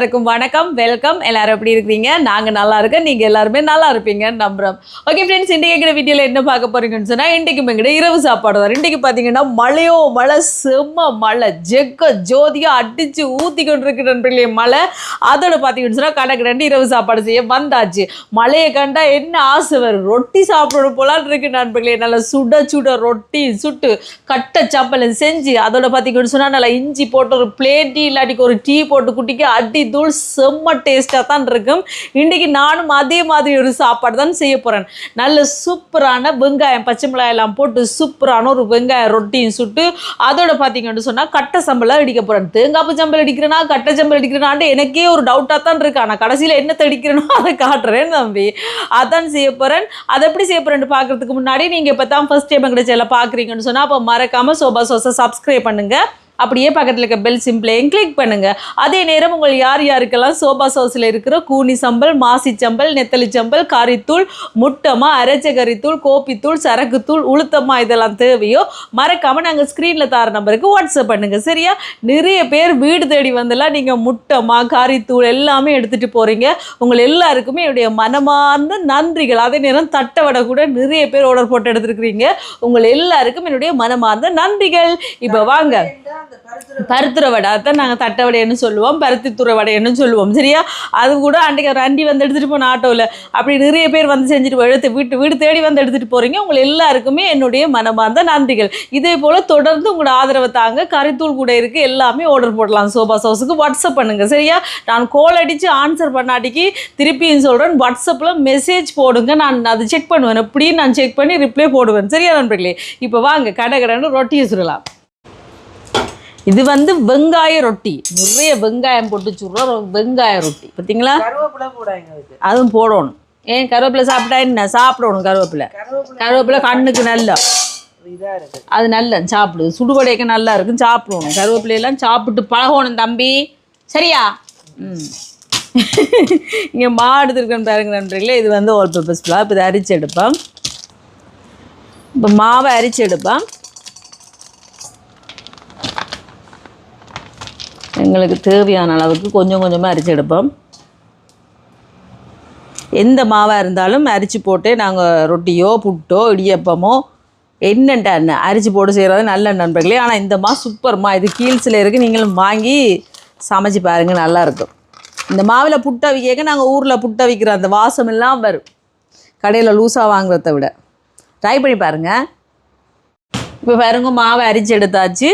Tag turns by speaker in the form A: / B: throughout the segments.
A: எல்லாருக்கும் வணக்கம் வெல்கம் எல்லாரும் எப்படி இருக்கிறீங்க? நாங்கள் நல்லா இருக்கோம். நீங்கள் எல்லாருமே நல்லா இருப்பீங்கன்னு நம்புகிறோம் ஓகே ஃப்ரெண்ட்ஸ் இன்றைக்கு எங்கள் வீடியோவில் என்ன பார்க்க போறீங்கன்னு சொன்னால் இன்றைக்கு எங்கிட்ட இரவு சாப்பாடு தான். இன்றைக்கு பார்த்தீங்கன்னா மழையோ மழை செம்ம மழை. ஜெக்க ஜோதியாக அடித்து ஊற்றி கொண்டு இருக்கிற நண்பர்களே மழை. அதோட பார்த்தீங்கன்னு சொன்னால் கணக்கு ரெண்டு இரவு சாப்பாடு செய்ய வந்தாச்சு. மழையை கண்டா என்ன ஆசை வரும்? ரொட்டி சாப்பிடணும் போலான்னு இருக்கு நண்பர்களே. நல்லா சுட சுட ரொட்டி சுட்டு கட்ட சப்பலை செஞ்சு அதோட பார்த்தீங்கன்னு சொன்னால் நல்லா இஞ்சி போட்டு ஒரு பிளேட் டீ இல்லாட்டிக்கு ஒரு டீ போட்டு குட்டிக்கு அடி தூள் செம்ம டேஸ்ட்டாக தான் இருக்கும். இன்றைக்கி நானும் அதே மாதிரி ஒரு சாப்பாடு தான் செய்ய போகிறேன் நல்ல சூப்பரான வெங்காயம் பச்சை மிளகாய் எல்லாம் போட்டு சூப்பரான ஒரு வெங்காய ரொட்டியும் சுட்டு அதோட பார்த்தீங்கன்னு சொன்னால் கட்டை சம்பளம் அடிக்க போகிறேன் தேங்காப்பு சம்பளம் அடிக்கிறேனா கட்டை சம்பல் அடிக்கிறேனான்ட்டு எனக்கே ஒரு டவுட்டாக தான் இருக்கு. ஆனால் கடைசியில் என்ன தடிக்கிறேனோ அதை காட்டுறேன் தம்பி. அதான் செய்ய போகிறேன் அதை எப்படி செய்ய போகிறேன்னு பார்க்கறதுக்கு முன்னாடி நீங்கள் இப்போ தான் ஃபஸ்ட் டைம் எங்கிட்ட பார்க்குறீங்கன்னு சொன்னால் அப்போ மறக்காமல் சோபா சோசை சப்ஸ்கிரைப் பண்ணுங்கள் அப்படியே பக்கத்தில் இருக்க பெல் சிம்பிளையும் கிளிக் பண்ணுங்கள் அதே நேரம் உங்கள் யார் யாருக்கெல்லாம் சோபா சோஸில் இருக்கிற கூனி சம்பல் மாசி சம்பல் நெத்தலி சம்பல் கறித்தூள் முட்டமாக அரைச்ச கறித்தூள் கோப்பித்தூள் சரக்குத்தூள் உளுத்தமா இதெல்லாம் தேவையோ மறக்காமல் நாங்கள் ஸ்க்ரீனில் தார நம்பருக்கு வாட்ஸ்அப் பண்ணுங்கள் சரியா? நிறைய பேர் வீடு தேடி வந்தெல்லாம் நீங்கள் முட்டமா கறித்தூள் எல்லாமே எடுத்துகிட்டு போகிறீங்க உங்கள் எல்லாருக்குமே என்னுடைய மனமார்ந்த நன்றிகள். அதே நேரம் தட்டவடை கூட நிறைய பேர் ஆர்டர் போட்டு எடுத்துருக்கிறீங்க. உங்கள் எல்லாருக்கும் என்னுடைய மனமார்ந்த நன்றிகள். இப்போ வாங்க. பருத்துற வடை. அதான் நாங்கள் தட்டை வடைன்னு சொல்லுவோம் பருத்தித்துறை வடைன்னு சொல்லுவோம். சரியா? அது கூட அன்றைக்கு ஒரு அண்டி வந்து எடுத்துகிட்டு போன ஆட்டோவில் அப்படி நிறைய பேர் வந்து செஞ்சுட்டு எடுத்து வீட்டு வீடு தேடி வந்து எடுத்துகிட்டு போகிறீங்க உங்கள் எல்லாருக்குமே என்னுடைய மனமார்ந்த நன்றிகள். இதே போல் தொடர்ந்து உங்களோட ஆதரவை தாங்க கறித்தூள் கூட இருக்குது எல்லாமே ஆர்டர் போடலாம். சோபா சோஸுக்கு வாட்ஸ்அப் பண்ணுங்கள் சரியா? நான் கோல் அடித்து ஆன்சர் பண்ணாட்டிக்கு திருப்பியும் சொல்கிறேன் வாட்ஸ்அப்பில் மெசேஜ் போடுங்க. நான் அதை செக் பண்ணுவேன். எப்படியும் நான் செக் பண்ணி ரிப்ளை போடுவேன். சரியா நண்பர்களே? இப்போ வாங்க. கடை கடைன்னு ரொட்டியை சுடலாம். இது வந்து வெங்காய ரொட்டி. நிறைய வெங்காயம் போட்டு சுடுற ஒரு வெங்காய ரொட்டி. பார்த்தீங்களா
B: கருவேப்பிலை போடாங்க அதுக்கு
A: அதுவும் போடணும். ஏன் கருவேப்பிலை சாப்பிட்டா என்ன? சாப்பிடணும் கருவேப்பிலை.
B: கருவேப்பிலை
A: கண்ணுக்கு நல்லா. அது நல்ல சாப்பிடு. சுடுவடைக்கு நல்லா இருக்கும் சாப்பிடணும். கருவேப்பிலையெல்லாம் சாப்பிட்டு பழகணும் தம்பி. சரியா? ம். இங்கே மாடு எடுத்துருக்கேன்னு பாருங்க நண்பர்களே. இது வந்து ஆல் பர்பஸ் இப்போ இதை அரிச்சு எடுப்பேன் இப்போ மாவை அரிச்சு எடுப்பேன் எங்களுக்கு தேவையான அளவுக்கு கொஞ்சம் கொஞ்சமாக அரிச்சு எடுப்போம். எந்த மாவாக இருந்தாலும் அரிச்சு போட்டு நாங்கள் ரொட்டியோ புட்டோ இடியப்பமோ என்னன்ட்டா என்ன அரிச்சு போட்டு செய்கிறது நல்ல நண்பர்களே. ஆனால் இந்த மா சூப்பர்மா. இது கீழ்ஸில் இருக்குது நீங்களும் வாங்கி சமைச்சு பாருங்கள் நல்லாயிருக்கும் இந்த மாவில் புட்டை விற்க நாங்கள் ஊரில் புட்டை விற்கிற அந்த வாசம் எல்லாம் வரும். கடையில் லூஸாக வாங்குறத விட. ட்ரை பண்ணி பாருங்கள் இப்போ பாருங்க மாவை அரிச்சு எடுத்தாச்சு.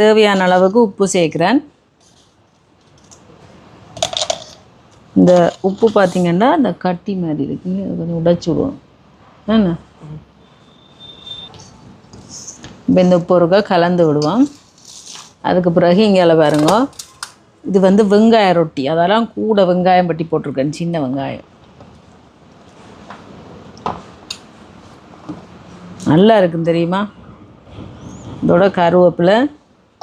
A: தேவையான அளவுக்கு உப்பு சேர்க்குறேன். இந்த உப்பு பார்த்தீங்கன்னா இந்த கட்டி மாதிரி இருக்குங்க அதை கொஞ்சம் உடைச்சி விடுவோம். என்ன? இப்போ இந்த உப்பு ஒருக்கா கலந்து விடுவோம். அதுக்கு பிறகு இங்கே பாருங்க. இது வந்து வெங்காய ரொட்டி. அதெல்லாம் கூட வெங்காயம் பட்டி போட்டிருக்கேன். சின்ன வெங்காயம். நல்லா இருக்கும் தெரியுமா? இதோட கருவேப்பிலை.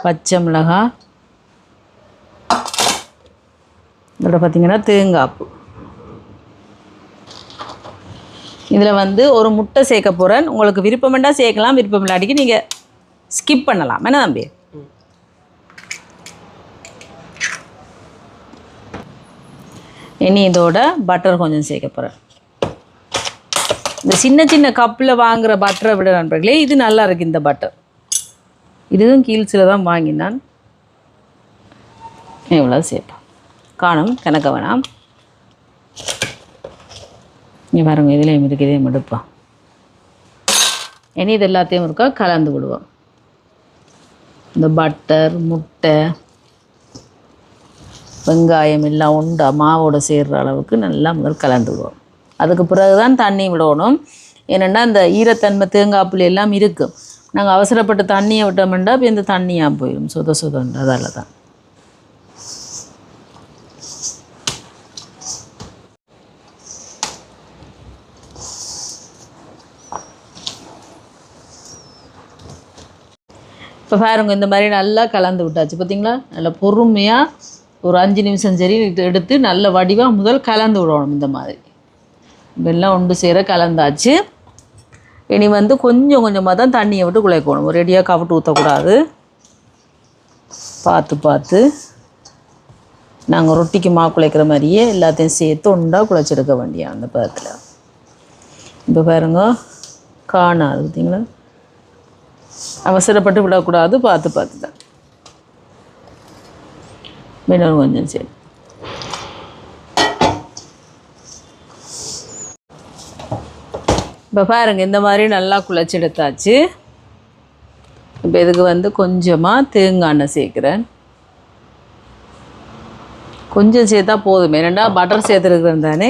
A: பச்சை மிளகாய் இதோட பார்த்திங்கன்னா தேங்காய்ப்பு. இதில் வந்து ஒரு முட்டை சேர்க்க போகிறேன் உங்களுக்கு விருப்பமெண்டா சேர்க்கலாம் விருப்பம் இல்லாட்டிக்கு நீங்கள் ஸ்கிப் பண்ணலாம். என்ன தம்பி? இனி இதோட பட்டர் கொஞ்சம் சேர்க்க போகிறேன் இந்த சின்ன சின்ன கப்பில் வாங்குகிற பட்டரை விட நண்பர்களே இது நல்லா இருக்குது இந்த பட்டர் இதுவும் கீழ்ஸில் தான் வாங்கினான். எவ்வளோ சேர்ப்பேன் காணும் கணக்க வேணாம் இங்கே பாருங்க இதுலேயும் இருக்கு இதையும் எடுப்போம். இனி இது எல்லாத்தையும் இருக்கா கலந்து விடுவோம். இந்த பட்டர் முட்டை வெங்காயம் எல்லாம் உண்டா மாவோட சேர்கிற அளவுக்கு நல்லா முதல் கலந்து விடுவோம். அதுக்கு பிறகு தான் தண்ணி விடணும். ஏனென்னா இந்த ஈரத்தன்மை தேங்காய் புள்ளி எல்லாம் இருக்கும் நாங்கள் அவசரப்பட்டு தண்ணியை விட்டோம்னா இப்போ இந்த தண்ணியாக போயிடும் சுத சுதன்ற அதால் தான் இப்போ பாருங்க இந்த மாதிரி நல்லா கலந்து விட்டாச்சு. பார்த்தீங்களா நல்லா பொறுமையாக ஒரு அஞ்சு நிமிஷம் சரி எடுத்து நல்ல வடிவாக முதல் கலந்து விடணும் இந்த மாதிரி. வெள்ளம் ஒன்று சேர கலந்தாச்சு. இனி வந்து கொஞ்சம் கொஞ்சமாக தான் தண்ணியை விட்டு குழைக்கணும் ரெடியாக கவிட்டு ஊற்றக்கூடாது பார்த்து பார்த்து. நாங்கள் ரொட்டிக்கு மா குழைக்கிற மாதிரியே எல்லாத்தையும் சேர்த்து ஒன்றா குழைச்செடுக்க வேண்டிய அந்த பதத்தில் இப்போ பாருங்க காணாது பார்த்தீங்களா அவசரப்பட்டு விடக்கூடாது பார்த்து பார்த்து தான். இன்னொரு கொஞ்சம் சரி இப்போ பாருங்கள் இந்த மாதிரி நல்லா குழச்செடுத்தாச்சு இப்போ இதுக்கு வந்து கொஞ்சமாக தேங்காய் எண்ணெய் சேர்க்குறேன். கொஞ்சம் சேர்த்தா போதுமே. ரெண்டா பட்டர் சேர்த்துருக்குறேன் தானே.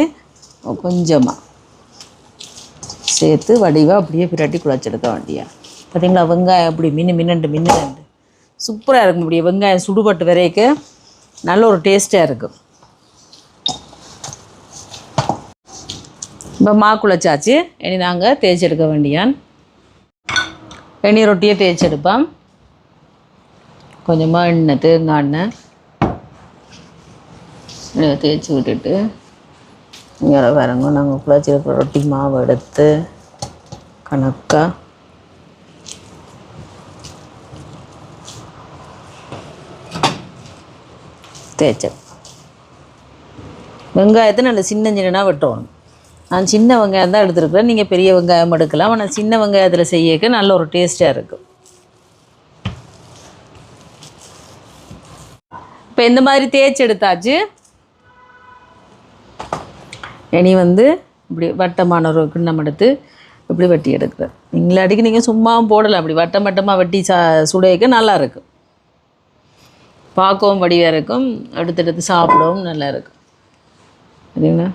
A: கொஞ்சமாக சேர்த்து வடிவாக அப்படியே பிரட்டி குழச்செடுக்க வேண்டியா பார்த்தீங்களா வெங்காயம் அப்படி மின்னு மின்னண்டு மின்னண்டு. சூப்பராக இருக்கும் இப்படி வெங்காயம் சுடுபட்டு வரைக்க. நல்ல ஒரு டேஸ்ட்டாக இருக்கும். இப்போ மா குழச்சாச்சு இனி நாங்கள் தேய்ச்செடுக்க வேண்டியான். எண்ணெய் ரொட்டியை தேய்ச்சி எடுப்போம் கொஞ்சமாக எண்ணெய் தேங்காய் எண்ணெய். தேய்ச்சி விட்டுட்டு இங்கே பாருங்க நாங்கள் குழச்சிருக்கிற ரொட்டி மாவு எடுத்து கணக்காக தேய்ச்சேன் வெங்காயத்தை நல்ல சின்ன சின்னனாக வெட்டணும். நான் சின்ன வெங்காயம் தான் எடுத்துருக்குறேன். நீங்கள் பெரிய வெங்காயம் எடுக்கலாம். ஆனால் சின்ன வெங்காயத்தில் செய்யக்க நல்ல ஒரு டேஸ்ட்டாக இருக்கும் இப்போ இந்த மாதிரி தேய்ச்சி எடுத்தாச்சு. இனி வந்து இப்படி வட்டமான ஒரு கிண்ணம் எடுத்து இப்படி வெட்டி எடுக்கிறேன். நீங்களே அடிக்க நீங்கள் சும்மாவும் போடலாம் அப்படி வட்டம் வட்டமாக வெட்டி சா சுடையக்க நல்லா இருக்கும் பார்க்கவும் வடிவாக இருக்கும். எடுத்து எடுத்து சாப்பிடவும் நல்லா இருக்கும் சரிங்களா ம் ஆ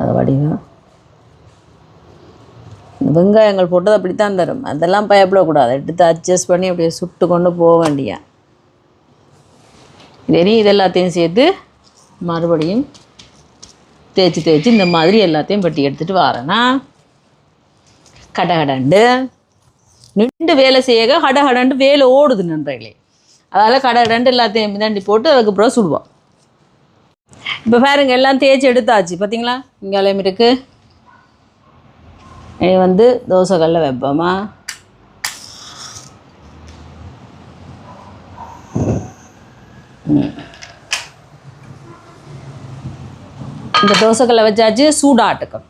A: அதை வடிவா. வெங்காயங்கள் போட்டது அப்படித்தான் தரும். அதெல்லாம் பயப்படக்கூடாது. எடுத்து அட்ஜஸ்ட் பண்ணி அப்படியே சுட்டு கொண்டு போக வேண்டியா இதே இது எல்லாத்தையும் சேர்த்து மறுபடியும் தேய்ச்சி தேய்ச்சி இந்த மாதிரி எல்லாத்தையும் வெட்டி எடுத்துகிட்டு வரேனா. கடகடண்டு. நின்று வேலை செய்ய கடகடண்டு வேலை ஓடுது நன்றைகளே அதால் கடை ரெண்டு எல்லாத்தையும் மிதாண்டி போட்டு அதுக்கப்புறம் சுடுவோம். இப்போ பாருங்க எல்லாம் தேய்ச்சி எடுத்தாச்சு. பார்த்தீங்களா இங்கே இருக்குது இனி வந்து தோசைக்கல்ல வைப்போமா? இந்த தோசைக்கல்லை வச்சாச்சு சூடாட்டுக்கும்.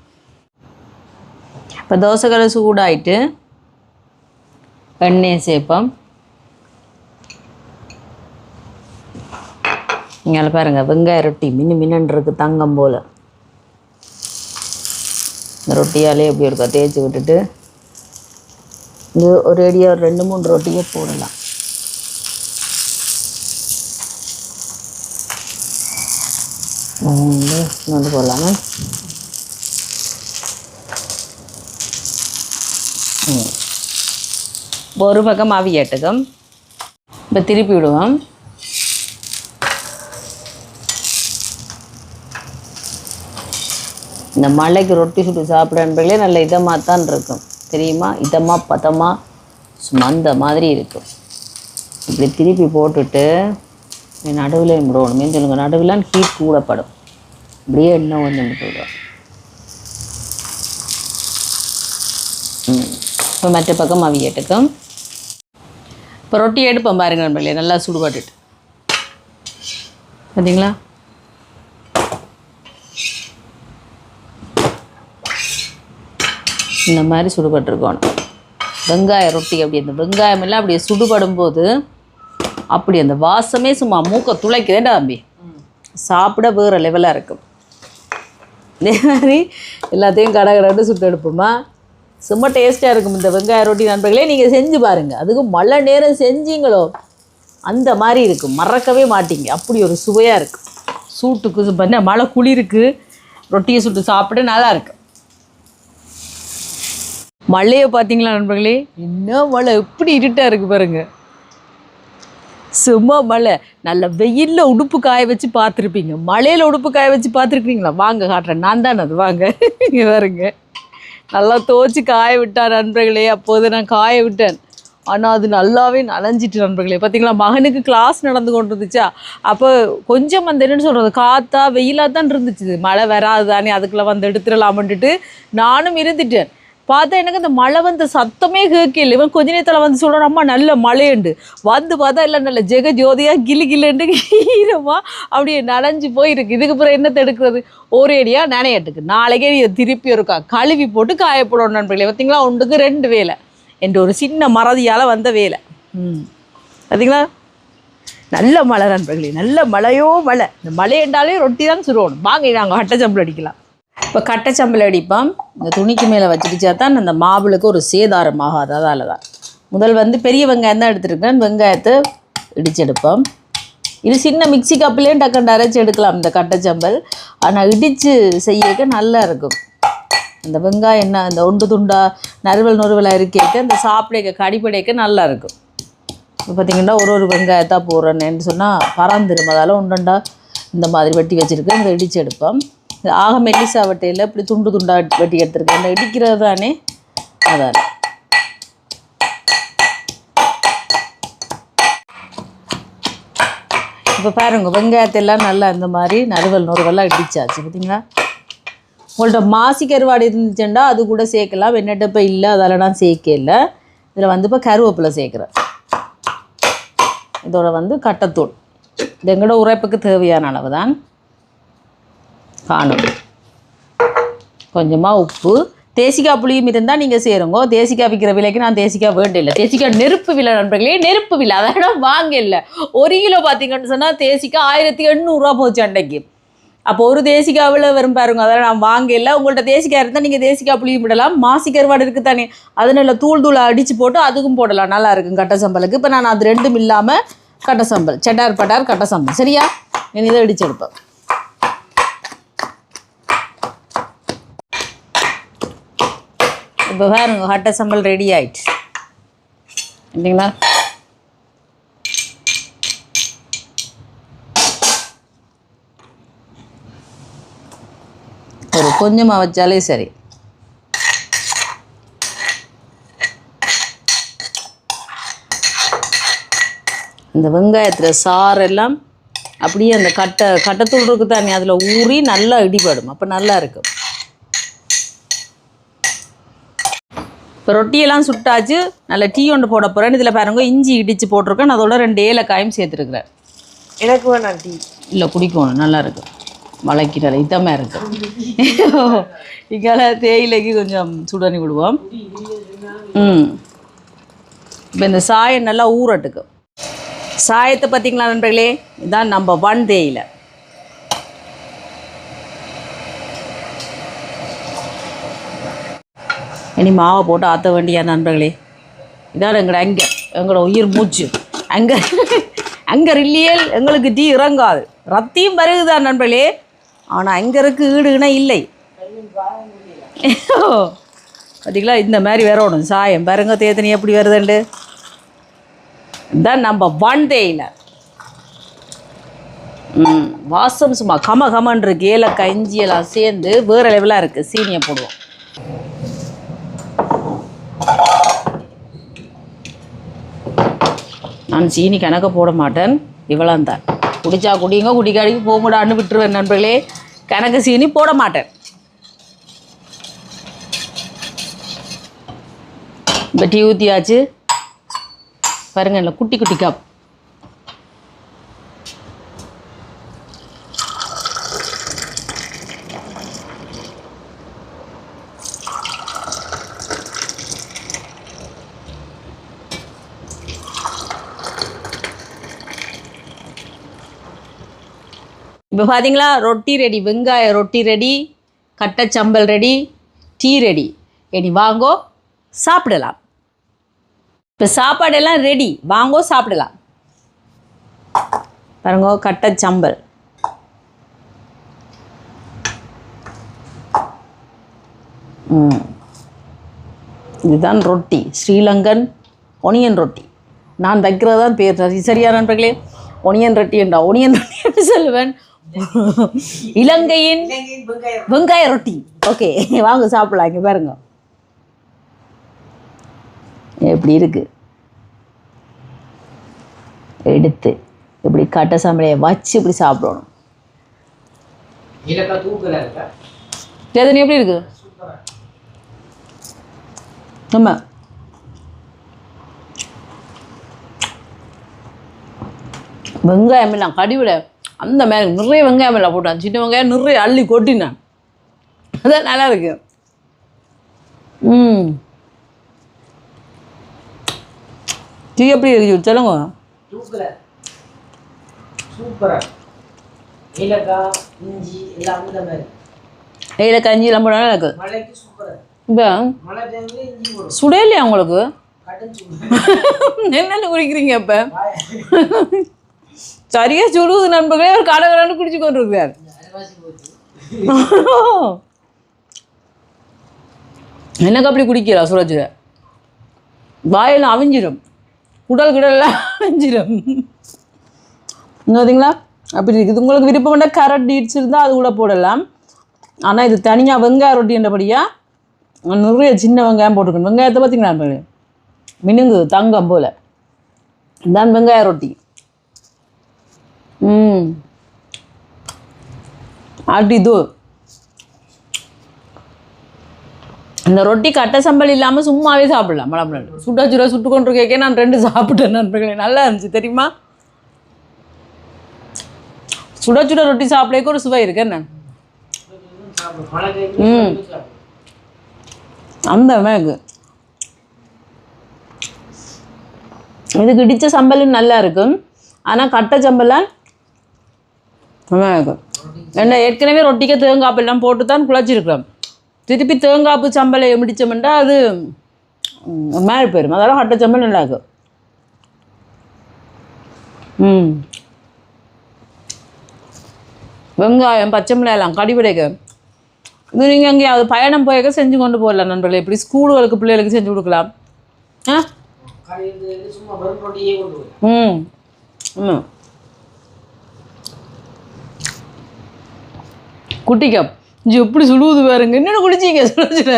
A: இப்போ தோசைக்கல்லை சூடாயிட்டு எண்ணெயை சேர்ப்போம். இங்கே பாருங்க வெங்காய ரொட்டி மின்னு மின்னன் இருக்குது தங்கம் போல். இந்த ரொட்டியாலே எப்படி இருக்கா தேய்ச்சி விட்டுட்டு இது ஒரு அடியாக ஒரு ரெண்டு மூணு ரொட்டியை போடலாம். வந்து இன்னொன்று போடலாமா? ம். இப்போ ஒரு பக்கம் ஆவியாட்டுக்கும் இப்போ திருப்பி விடுவோம். இந்த மழைக்கு ரொட்டி சுட்டு சாப்பிட நண்பர்களே நல்ல இதமாக தான் இருக்கும். தெரியுமா? இதமாக பதமாக சும்மா அந்த மாதிரி இருக்கும். இப்படி திருப்பி போட்டுட்டு நடுவில் விடணுமே சொல்லுங்கள் நடுவில் ஹீட் கூடப்படும். இப்படியே இன்னும் கொஞ்சம் விட்டுவிடும் இப்போ மற்ற பக்கம் அவியட்டுக்கும் இப்போ ரொட்டி எடுப்போம் பாருங்க நண்பர்களே நல்லா சுடுபட்டுட்டு பார்த்தீங்களா இந்த மாதிரி சுடுபட்டுருக்கணும் வெங்காய ரொட்டி அப்படி அந்த வெங்காயமெல்லாம் அப்படியே சுடுபடும் போது அப்படி அந்த வாசமே சும்மா மூக்கை துளைக்குதேண்டா தம்பி? சாப்பிட வேறு லெவலாக இருக்கும் இதே மாதிரி எல்லாத்தையும் கடை கடை சுட்டு எடுப்போமா? சும்மா டேஸ்ட்டாக இருக்கும் இந்த வெங்காய ரொட்டி நண்பர்களே. நீங்கள் செஞ்சு பாருங்கள் அதுக்கும் மழை நேரம் செஞ்சீங்களோ அந்த மாதிரி இருக்கும் மறக்கவே மாட்டீங்க. அப்படி ஒரு சுவையாக இருக்கும் சூட்டுக்கு பண்ண மழை குளிருக்கு ரொட்டியை சுட்டு சாப்பிட நல்லாயிருக்கும் மழையை பார்த்தீங்களா நண்பர்களே? என்ன மழை? எப்படி இருட்டாக இருக்கு பாருங்க. சும்மா மழை. நல்ல வெயிலில் உடுப்பு காய வச்சு பார்த்துருப்பீங்க. மழையில் உடுப்பு காய வச்சு பார்த்துருக்கீங்களா வாங்க காட்டுறேன். நான் தான் அது. வாங்க. இங்கே பாருங்க. நல்லா தோச்சி காய விட்டான் நண்பர்களே. அப்போது நான் காய விட்டேன். ஆனால் அது நல்லாவே நனைஞ்சிட்டு நண்பர்களே. பார்த்தீங்களா? மகனுக்கு கிளாஸ் நடந்து கொண்டு இருந்துச்சா அப்போ கொஞ்சம் அந்த என்னன்னு சொல்கிறது காற்றா வெயிலாக தான் இருந்துச்சு. மழை வராது தானே அதுக்குள்ளே வந்து எடுத்துடலாமன்ட்டுட்டு நானும் இருந்துட்டேன். பார்த்தா எனக்கு இந்த மழை வந்து சத்தமே கேட்கல. இவன் கொஞ்ச நேரத்தில் வந்து சொல்கிறான் அம்மா நல்ல மழையுண்டு. வந்து பார்த்தா இல்லை நல்ல ஜெக ஜோதியாக கிளி கிளுண்டு ஈரமா அப்படியே நனைஞ்சு போயிருக்கு. இதுக்கு பிறகு என்ன தடுக்கிறது ஒரேடியாக நனையட்டுக்கு. நாளைக்கே நீ திருப்பி இருக்கா கழுவி போட்டு காயப்படணும் நண்பர்களே. பார்த்தீங்களா? ஒன்றுக்கு ரெண்டு வேலை. என்ற ஒரு சின்ன மறதியால் வந்த வேலை. ம். பார்த்தீங்களா? நல்ல மழை நண்பர்களே. நல்ல மழையோ மழை. இந்த மழை என்றாலே ரொட்டி தான் சுருவணும். வாங்க நாங்கள் கட்டச்சம்பல் அடிக்கலாம். இப்போ கட்டச்சம்பல் அடிப்போம் இந்த துணிக்கு மேலே வச்சுக்கிச்சா தான் அந்த மாவுளுக்கு ஒரு சேதாரம் ஆகாது அதால் தான் முதல் வந்து பெரிய வெங்காயம் தான் எடுத்துருக்கேன். வெங்காயத்தை இடிச்செடுப்போம். இது சின்ன மிக்ஸி கப்பிலையும் டக்குன்னு அரைச்சி எடுக்கலாம் இந்த கட்டைச்சம்பல். ஆனால் இடித்து செய்யக்க நல்லா இருக்கும். இந்த வெங்காயம் என்ன இந்த உண்டு துண்டா நறுவல் நுறுவலாக இருக்க இந்த சாப்பிடைக்க கடிப்படைக்க நல்லா இருக்கும். இப்போ பார்த்தீங்கன்னா ஒரு ஒரு வெங்காயத்தான் போடுறேன்னு சொன்னால் பறந்துடும் அதால் உண்டுண்டா இந்த மாதிரி வெட்டி வச்சுருக்கேன். இந்த இடிச்சு எடுப்போம். இது ஆக மெல்லிசா வட்டையில் இப்படி துண்டு துண்டா வெட்டி எடுத்துருக்கேன். இந்த இடிக்கிறது தானே? அதான். இப்போ பாருங்க வெங்காயத்தெல்லாம் நல்லா இந்த மாதிரி நறுவல் நுறுவலாக இடிச்சாச்சு பார்த்தீங்களா உங்கள்ட்ட மாசி கருவாடு இருந்துச்சுன்னா அது கூட சேர்க்கலாம். என்னட்ட இப்போ இல்லை அதால் நான் சேர்க்கல. இதில் வந்து இப்போ கருவேப்பிலை சேர்க்குறேன். இதோட வந்து கட்டத்தூள். இது எங்களோட உரைப்புக்கு தேவையான அளவு தான் காணும். கொஞ்சமாக உப்பு. தேசிக்காய் புளியும் இருந்தால் நீங்கள் சேருங்க. தேசிக்காய் விற்கிற விலைக்கு நான் தேசிக்காய் வேண்டில்லை தேசிக்காய் நெருப்பு விலை நண்பர்களே நெருப்பு விலை. அதெல்லாம் வாங்க இல்லை ஒரு கிலோ பார்த்தீங்கன்னு சொன்னால் தேசிக்காய் ஆயிரத்தி எண்ணூறுரூவா போச்சு அன்றைக்கு அப்போ ஒரு தேசிக்காவில் வரும் பாருங்க. அதெல்லாம் நான் வாங்க இல்லை உங்கள்கிட்ட தேசிக்காய் இருந்தால் நீங்கள் தேசிக்காய் புளியும் விடலாம். மாசி கருவாடு இருக்குது தானே அதனால தூள் தூளை அடித்து போட்டு அதுக்கும் போடலாம். நல்லா இருக்கும் கட்ட சம்பலுக்கு இப்போ நான் அது ரெண்டும் இல்லாமல் கட்ட சம்பல் செட்டார் பட்டார் கட்ட சம்பல் சரியா? இனி இதை இடிச்சு எடுப்பேன் இப்போ பாருங்க கட்ட சம்பல் ரெடி ஆயிடுச்சு. இல்லைங்களா ஒரு கொஞ்சமாக வச்சாலே சரி. இந்த வெங்காயத்தில் சாரெல்லாம் அப்படியே அந்த கட்டை கட்டத்தூள் இருக்குது தானே அதில் ஊறி நல்லா இடிபடும். அப்போ நல்லா இருக்கும். இப்போ ரொட்டியெல்லாம் சுட்டாச்சு. நல்ல டீ ஒன்று போட போகிறேன் இதில் பாருங்க இஞ்சி இடித்து போட்டிருக்கேன். அதோட ரெண்டு ஏலக்காயும் சேர்த்துருக்குறேன்.
B: எனக்கு வேணாம் டீ.
A: இல்லை குடிக்கணும். நல்லா இருக்கு. வளைக்கிற இதமாக இருக்கு. இங்கால தேயிலைக்கு கொஞ்சம் சுடனி விடுவோம் ம். இப்போ இந்த சாயம் நல்லா ஊறட்டுக்கு. சாயத்தை பார்த்தீங்களா நண்பர்களே? இதான் நம்ம ஒன் தேயிலை. இனி மாவை போட்டு ஆற்ற வேண்டிய நண்பர்களே? இதான் எங்களோட அங்கே எங்களோட உயிர் மூச்சு. அங்கே அங்கே இல்லையேல் எங்களுக்கு டீ இறங்காது. ரத்தியும் பருகுதான் நண்பர்களே? ஆனால் அங்கருக்கு ஈடு இணை இல்லை. பார்த்தீங்களா இந்த மாதிரி வரணும் சாயம் பாருங்க தேத்தனி எப்படி வருதுண்டு? இதான் நம்ம ஒன் ம் வாசம் சும்மா கம கமன் இருக்கு ஏலக்காய் இஞ்சி எல்லாம் சேர்ந்து வேறு லெவலாக இருக்குது சீனியை போடுவோம். நான் சீனி கணக்க போட மாட்டேன். இவ்வளோ தான் குடிச்சா குடிங்க குடிக்காடிக்கு போகக்கூடாதுன்னு விட்டுருவேன் நண்பர்களே. கணக்கு சீனி போட மாட்டேன். இப்போ டீ ஊற்றியாச்சு பாருங்க இல்லை குட்டி குட்டி கப். இப்போ பார்த்தீங்களா ரொட்டி ரெடி வெங்காய ரொட்டி ரெடி கட்டச்சம்பல் ரெடி டீ ரெடி. இனி வாங்கோ சாப்பிடலாம். இப்போ சாப்பாடெல்லாம் ரெடி. வாங்கோ சாப்பிடலாம். பாருங்க கட்டச்சம்பல். இதுதான் ரொட்டி. ஸ்ரீலங்கன் ஒனியன் ரொட்டி. நான் வைக்கிறது பேர். சரியா நண்பர்களே? ஒனியன் ரொட்டி என்றா ஒனியன் ரொட்டி என்று சொல்லுவேன். இலங்கையின் வெங்காய ரொட்டி. ஓகே வாங்க சாப்பிடலாம். இங்கே பாருங்க. எப்படி இருக்கு? எடுத்து இப்படி கட்ட சாம்பலையை வச்சு இப்படி சாப்பிடணும். வேதனை எப்படி இருக்கு? நம்ம வெங்காயம் எல்லாம் கடிவிட அந்த மாதிரி நிறைய வெங்காயம் எல்லாம் போட்டான். சின்ன வெங்காயம் நிறைய அள்ளி கொட்டினேன். அதான் நல்லா இருக்கு. ம். டீ எப்படி இருக்கு? சொல்லுங்க.
B: ஏலக்காய் இஞ்சி எல்லாம் இந்த மாதிரி.
A: நெய்யில் கஞ்சி எல்லாம் போட நல்லா இருக்கு.
B: மழைக்கு சூப்பரா
A: இப்போ
B: மழை டைம்ல இஞ்சி போடும்.
A: சுடே இல்லையா உங்களுக்கு என்னென்ன குடிக்கிறீங்க இப்போ? சரியா சொல்லுவது நண்பர்களே அவர் கடை குடிச்சு
B: கொண்டிருக்கிறார்.
A: எனக்கு அப்படி குடிக்கிறா சுரஜிர வாயில் அவிஞ்சிடும் உடல் கிடலாம் அவிஞ்சிடும் பார்த்தீங்களா அப்படி இருக்குது. உங்களுக்கு விருப்பம் பண்ண கேரட் டீட்ஸ் இருந்தால் அது கூட போடலாம். ஆனால் இது தனியாக வெங்காய ரொட்டின்றபடியாக நிறைய சின்ன வெங்காயம் போட்டுக்கணும் வெங்காயத்தை பார்த்தீங்களா மினுங்கு தங்கம் போல். தான் வெங்காய ரொட்டி. ம். ஆட்டி தூ. இந்த ரொட்டி கட்டை சம்பல் இல்லாமல் சும்மாவே சாப்பிடலாம். மழை சுட்டா சுட சுட்டு கொண்டு கேட்க நான் ரெண்டு சாப்பிட்டேன் நண்பர்களே. நல்லா இருந்துச்சு தெரியுமா? சுட சுட ரொட்டி சாப்பிடக்கு ஒரு சுவை இருக்கு என்ன?
B: ம்.
A: அந்த மேகு இதுக்கு இடித்த சம்பலும் நல்லா இருக்கும். ஆனால் கட்டை சம்பலாம் நல்லா இருக்கும் என்ன ஏற்கனவே ரொட்டிக்கு தேங்காப்பு எல்லாம் போட்டு தான் குழச்சிருக்கிறோம். திருப்பி தேங்காப்பு சம்பலை முடிச்சோம்னா அது மாதிரி போயிடும் அதெல்லாம் கட்டை சம்பல் நல்லா இருக்கும். ம். வெங்காயம் பச்சை மிளகாய் கடிவிடைக்கு இது நீங்கள் எங்கேயாவது பயணம் போயக்க செஞ்சு கொண்டு போகலாம் நண்பர்களே. இப்படி ஸ்கூலுகளுக்கு பிள்ளைகளுக்கு செஞ்சு கொடுக்கலாம். ஆ? ம். ஆமாம் குட்டி கப் இஞ்சி எப்படி சுழுவுது பாருங்க. என்னென்ன குடிச்சிங்க? சொல்லுச்சுல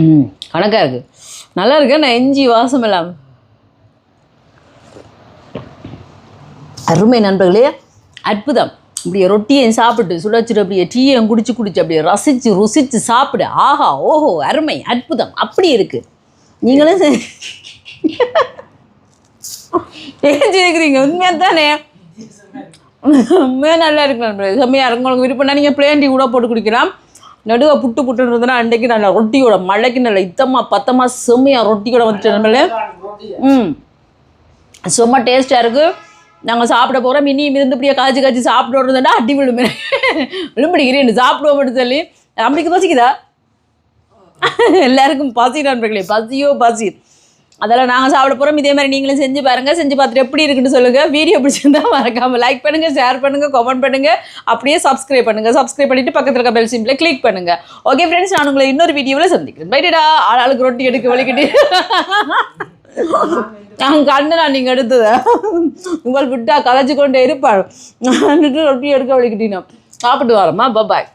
A: ம் கணக்காக இருக்குது நல்லா இருக்கு? நான் இஞ்சி வாசம் இல்லாமல் அருமை நண்பர்களே அற்புதம். இப்படியே ரொட்டியை சாப்பிட்டு சுழச்சிட்டு அப்படியே டீயை குடிச்சு குடிச்சு அப்படியே ரசித்து ருசித்து சாப்பிடு. ஆஹா ஓஹோ அருமை அற்புதம். அப்படி இருக்கு. நீங்களும் ஏன் சிரிக்கிறீங்க உண்மையாக தானே உண்மையாக நல்லா இருக்கு நண்பர்களே. செம்மையாக இருக்கும் உங்களுக்கு விருப்பம்னா நீங்கள் பிளேண்டி கூட போட்டு குடிக்கலாம். நடுவ புட்டு புட்டுன்றதுனா அன்றைக்கு நல்லா ரொட்டியோட மழைக்கு நல்ல இத்தமாக பத்தமாக செம்மையாக ரொட்டியோட வந்துட்டு நண்பர்களே. ம். சும்மா டேஸ்ட்டாக இருக்குது நாங்கள் சாப்பிட போகிறோம் இனியும் இருந்து இப்படியே காய்ச்சி காய்ச்சி சாப்பிட்டு விடுறதுண்டா அடி விழுமே. விழும்பிடிக்கிறேன் சாப்பிடுவோம் மட்டும் சொல்லி. நம்மளுக்கு பசிக்குதா? எல்லாருக்கும் பசி நண்பர்களே. பசியோ பசி. அதெல்லாம் நாங்கள் சாப்பிட போகிறோம் இதே மாதிரி நீங்களும் செஞ்சு பாருங்கள் செஞ்சு பார்த்துட்டு எப்படி இருக்குன்னு சொல்லுங்கள் வீடியோ பிடிச்சிருந்தா மறக்காமல் லைக் பண்ணுங்கள் ஷேர் பண்ணுங்கள் கமெண்ட் பண்ணுங்கள் அப்படியே சப்ஸ்கிரைப் பண்ணுங்கள் சப்ஸ்கிரைப் பண்ணிட்டு பக்கத்தில் இருக்க பெல் சிம்பிளை கிளிக் பண்ணுங்கள் ஓகே ஃப்ரெண்ட்ஸ் நான் உங்களை இன்னொரு வீடியோவில் சந்திக்கிறேன். பைட்டடா ஆளாளுக்கு ஆளுக்கு ரொட்டி எடுக்க வலிக்கிட்டு நான் கண்ணு நான் நீங்கள் எடுத்ததை? உங்கள் விட்டா கலைச்சு கொண்டே இருப்பாள். நான் ரொட்டி எடுக்க வலிக்கிட்டீங்க சாப்பிட்டு வரோமா பாய்